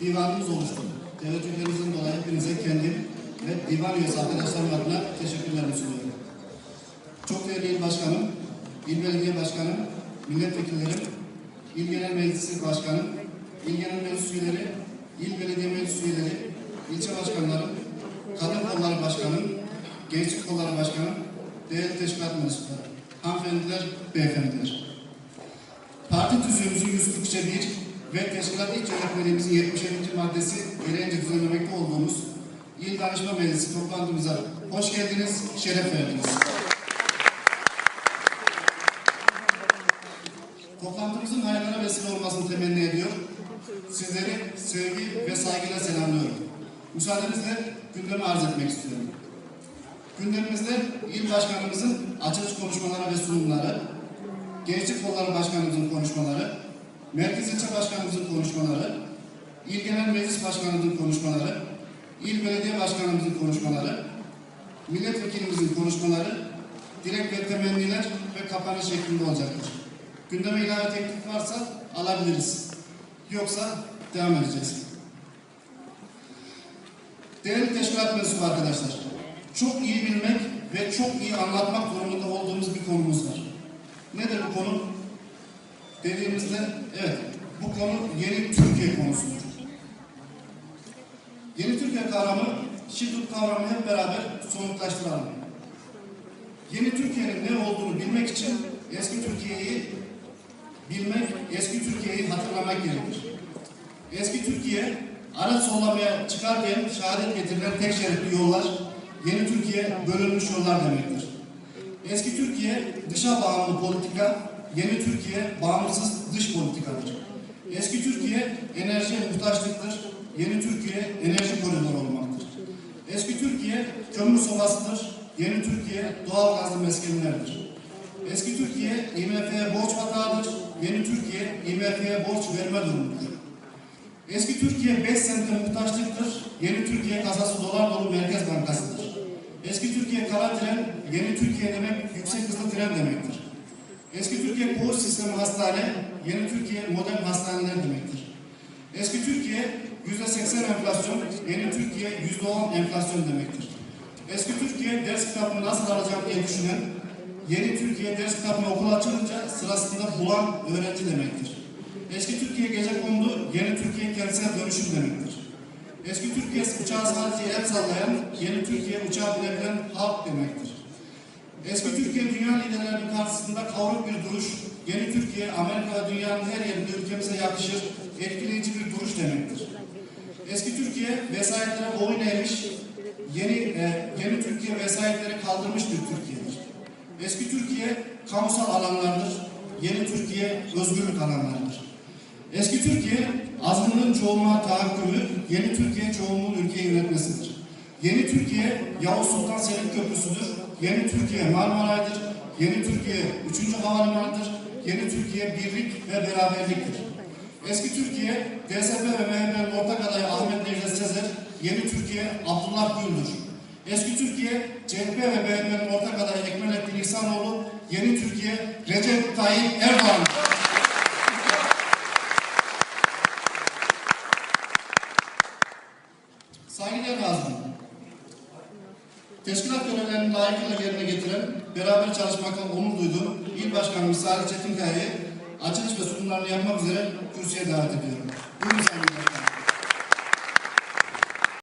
divanımız oluştu. Teveccühlerinizden dolayı hepinize kendim ve divan üyesi arkadaşlarım adına teşekkürlerimi sunuyorum. Çok değerli il başkanım, il belediye başkanım, milletvekillerim, il genel meclisi başkanım, il genel meclis üyeleri, il belediye meclis üyeleri, ilçe başkanlarım, kadın kolları başkanım, gençlik kolları başkanım, değerli teşkilat mensupları, hanımefendiler, beyefendiler. Parti tüzüğümüzün 141 ve teşkilat ilk yönetmeliğimizin 77. maddesi gereğince düzenlemekte olduğumuz İl Danışma Meclisi toplantımıza hoş geldiniz, şeref verdiniz. Toplantımızın hayırlara vesile olmasını temenni ediyor. Sizleri sevgi ve saygıyla selamlıyorum. Müsaadenizle gündemi arz etmek istiyorum. Gündemimizde il başkanımızın açılış konuşmaları ve sunumları, Gençlik Kolları Başkanımızın konuşmaları, Merkez İlçe Başkanımızın konuşmaları, İl Genel Meclis Başkanımızın konuşmaları, İl Belediye Başkanımızın konuşmaları, Milletvekilimizin konuşmaları, dilek ve temenniler ve kapanış şeklinde olacaktır. Gündeme ilave teklif varsa alabiliriz. Yoksa devam edeceğiz. Değerli teşkilat mensubu arkadaşlar, çok iyi bilmek ve çok iyi anlatmak durumunda olduğumuz bir konumuz var. Nedir bu konu? Dediğimizde, evet, bu konu yeni Türkiye konusudur. Yeni Türkiye kavramı, şiddet kavramı hep beraber somutlaştıralım. Yeni Türkiye'nin ne olduğunu bilmek için eski Türkiye'yi bilmek, eski Türkiye'yi hatırlamak gerekir. Eski Türkiye, araç sollamaya çıkarken şehadet getirilen tek şeritli yollar, yeni Türkiye bölünmüş yollar demektir. Eski Türkiye dışa bağımlı politika, yeni Türkiye bağımsız dış politikadır. Eski Türkiye enerjiye muhtaçlıktır, yeni Türkiye enerji koridoru olmaktır. Eski Türkiye kömür sobasıdır, yeni Türkiye doğal gazlı meskenlerdir. Eski Türkiye IMF'ye borç batağıdır, yeni Türkiye IMF'ye borç verme durumudur. Eski Türkiye 5 sente muhtaçlıktır, yeni Türkiye kasası dolar dolu merkez bankasıdır. Eski Türkiye kara tren, yeni Türkiye demek yüksek hızlı tren demektir. Eski Türkiye koğuş sistemi hastane, yeni Türkiye modern hastaneler demektir. Eski Türkiye yüzde seksen enflasyon, yeni Türkiye yüzde on enflasyon demektir. Eski Türkiye ders kitabını nasıl alacağım diye düşünen, yeni Türkiye ders kitabını okul açılınca sırasında bulan öğrenci demektir. Eski Türkiye gece kondu, yeni Türkiye kentsel dönüşüm demektir. Eski Türkiye uçağı sadece el sallayan, yeni Türkiye uçağı bilebilen halk demektir. Eski Türkiye dünya liderlerinin karşısında kavruk bir duruş, yeni Türkiye Amerika ve dünyanın her yerinde ülkemize yakışır, etkileyici bir duruş demektir. Eski Türkiye vesayetlere boyun eğmiş, yeni, e, yeni Türkiye vesayetleri kaldırmış bir Türkiye'dir. Eski Türkiye kamusal alanlardır, yeni Türkiye özgürlük alanlarıdır. Eski Türkiye azınlığın çoğunluğa tahakkümü, yeni Türkiye çoğunluğun ülkeyi yönetmesidir. Yeni Türkiye Yavuz Sultan Selim Köprüsü'dür, yeni Türkiye Marmaray'dır, yeni Türkiye 3. Havalimanı'dır, yeni Türkiye birlik ve beraberliktir. Eski Türkiye DSP ve MHP'nin ortak adayı Ahmet Necdet Sezer, yeni Türkiye Abdullah Gül'dür. Eski Türkiye CHP ve MHP'nin ortak adayı Ekmelettin İhsanoğlu, yeni Türkiye Recep Tayyip Erdoğan'dır. Saygıdeğer Nazım. Teşkilat görevlerini layıkıyla yerine getiren, beraber çalışmaktan onur duyduğum İl Başkanımız Salih Çetinkaya'yı açılış ve sunumlarını yapmak üzere kürsüye davet ediyorum.